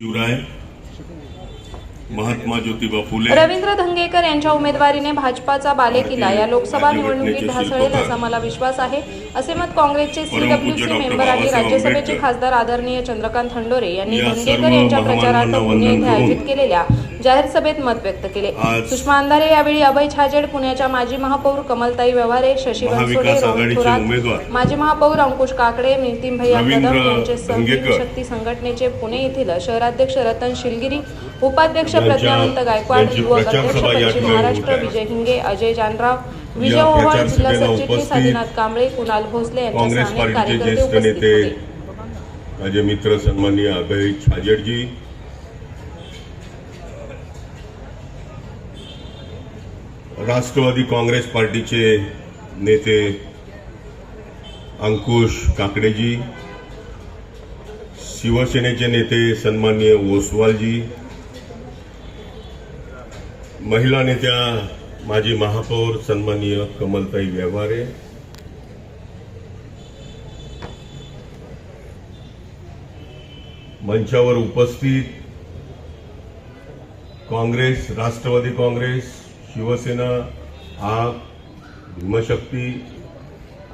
शिवराय महात्मा ज्योतिबा फुले रवींद्र धंगेकर यांच्या उमेदवारीने भाजपाचा बालेकिल्ला. या लोकसभा निवडणुकीत ढासळेल असा मला विश्वास आहे. असे मत काँग्रेसचे सीडब्ल्यूसी मेंबर आणि राज्यसभेचे खासदार आदरणीय चंद्रकांत हंडोरे यांनी धंगेकर यांच्या प्रचारार्थ पुणे येथे आयोजित केलेल्या जाहीर सभेत मत व्यक्त केले. सुषमा अंधारे यावेळी अभय छाजेड पुण्याच्या माजी महापौर कमलताई व्यवहारे शशी बनसोडे माजी महापौर अंकुश काकडे नितीन भैया कदम यांचे धंगेकर शक्ती संघटनेचे पुणे येथील शहराध्यक्ष रतन शिलगिरी उपाध्यक्ष यांच्या- प्रज्ञावंत गायकवाड युवक अध्यक्ष पश्चिम महाराष्ट्र. विजय हिंगे अजय जानराव विजय ओव्हाळ जिल्हा सरचिटणीस आदिनाथ कांबळे कुणाल भोसले पार्टीचे कार्यकर्ते माझे मित्र सन्माननीय अभय छाजेडजी राष्ट्रवादी काँग्रेस पार्टीचे नेते अंकुश काकडेजी शिवसेनेचे नेते सन्माननीय ओसवालजी महिला नेत्या माजी महापौर सन्माननीय कमलताई व्यवहारे मंचावर उपस्थित काँग्रेस राष्ट्रवादी काँग्रेस शिवसेना आप भीमशक्ती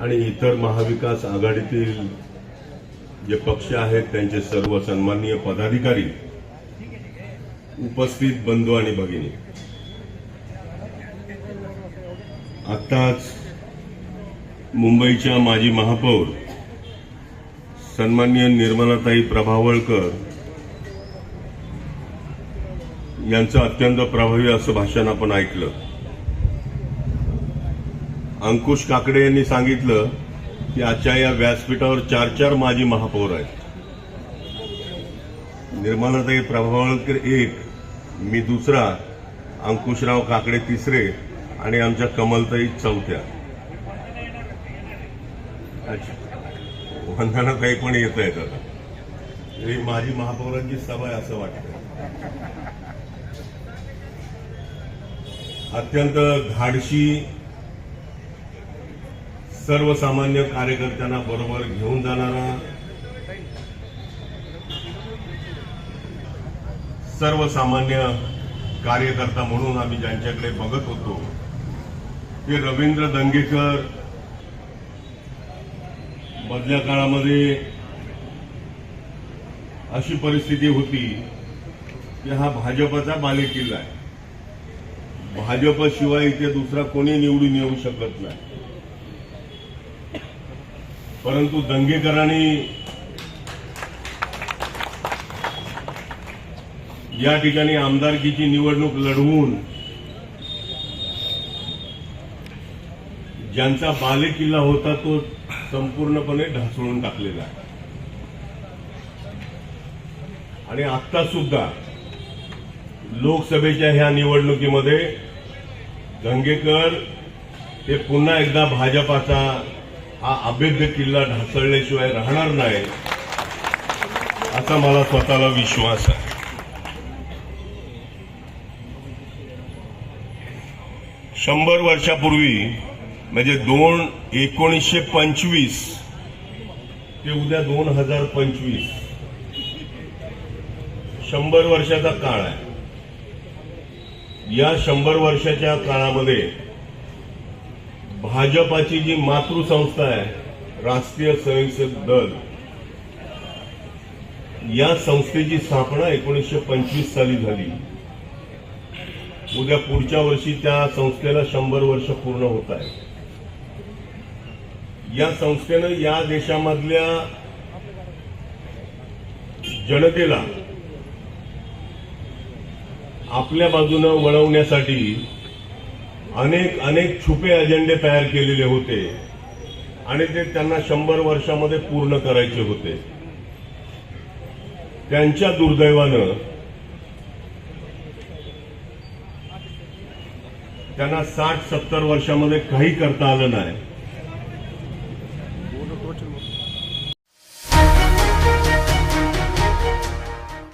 आणि इतर महाविकास आघाडीतील जे पक्ष आहेत त्यांचे सर्व सन्माननीय पदाधिकारी उपस्थित बंधू आणि भगिनी. आत्ताच मुंबईच्या माजी महापौर सन्माननीय निर्मलाताई प्रभावळकर यांचं अत्यंत प्रभावी असं भाषण आपण ऐकलं. अंकुश काकडे यांनी सांगितलं की आजच्या या व्यासपीठावर चार चार माजी महापौर आहेत. निर्मलाताई प्रभावळकर एक मी दुसरा अंकुशराव काकडे तिसरे आणि आमच्या कमलताई चौथ्या. अच्छा वंदनाताई पण येत आहेत आता. ही माझी महापौरांची सभा आहे असं वाटतं अत्यंत धाडशी सर्वसामान्य कार्यकर्त्यांना बरोबर घेऊन जाणारा सर्वसामान्य कार्यकर्ता म्हणून आम्ही ज्यांच्याकडे बघत होतो ते रवींद्र दंगेकर मधल्या काळामध्ये अशी परिस्थिती होती की हा भाजपचा बालेकिल्ला आहे. भाजपशिवाय इथे दुसरा कोणी निवडून येऊ शकत नाही. परंतु दंगेकरांनी या ठिकाणी आमदारकीची निवडणूक लढवून ज्यांचा बालेकिल्ला होता तो संपूर्णपणे ढासळून टाकलेला आहे. आणि आता सुद्धा लोकसभेच्या ह्या निवडणुकीमध्ये गंगेकर हे पुन्हा एकदा भाजपाचा हा अभेद्य किल्ला ढासळल्याशिवाय राहणार नाही असा मला स्वतःला विश्वास आहे. शंभर वर्षापूर्वी म्हणजे दोन एकोणीसशे पंचवीस ते उद्या दोन हजार पंचवीस शंभर वर्षाचा काळ आहे. या शंभर वर्षाच्या काळामध्ये भाजपाची जी मातृसंस्था आहे राष्ट्रीय स्वयंसेवक दल या संस्थेची स्थापना एकोणीसशे पंचवीस साली झाली. उद्या पुढच्या वर्षी त्या संस्थेला शंभर वर्ष पूर्ण होत आहे. या संस्थेनं या देशामधल्या जनतेला आपल्या बाजूनं वळवण्यासाठी अनेक अनेक छुपे अजेंडे तयार केलेले होते. आणि ते त्यांना शंभर वर्षामध्ये पूर्ण करायचे होते. त्यांच्या दुर्दैवानं त्यांना साठ सत्तर वर्षामध्ये काही करता आलं नाही.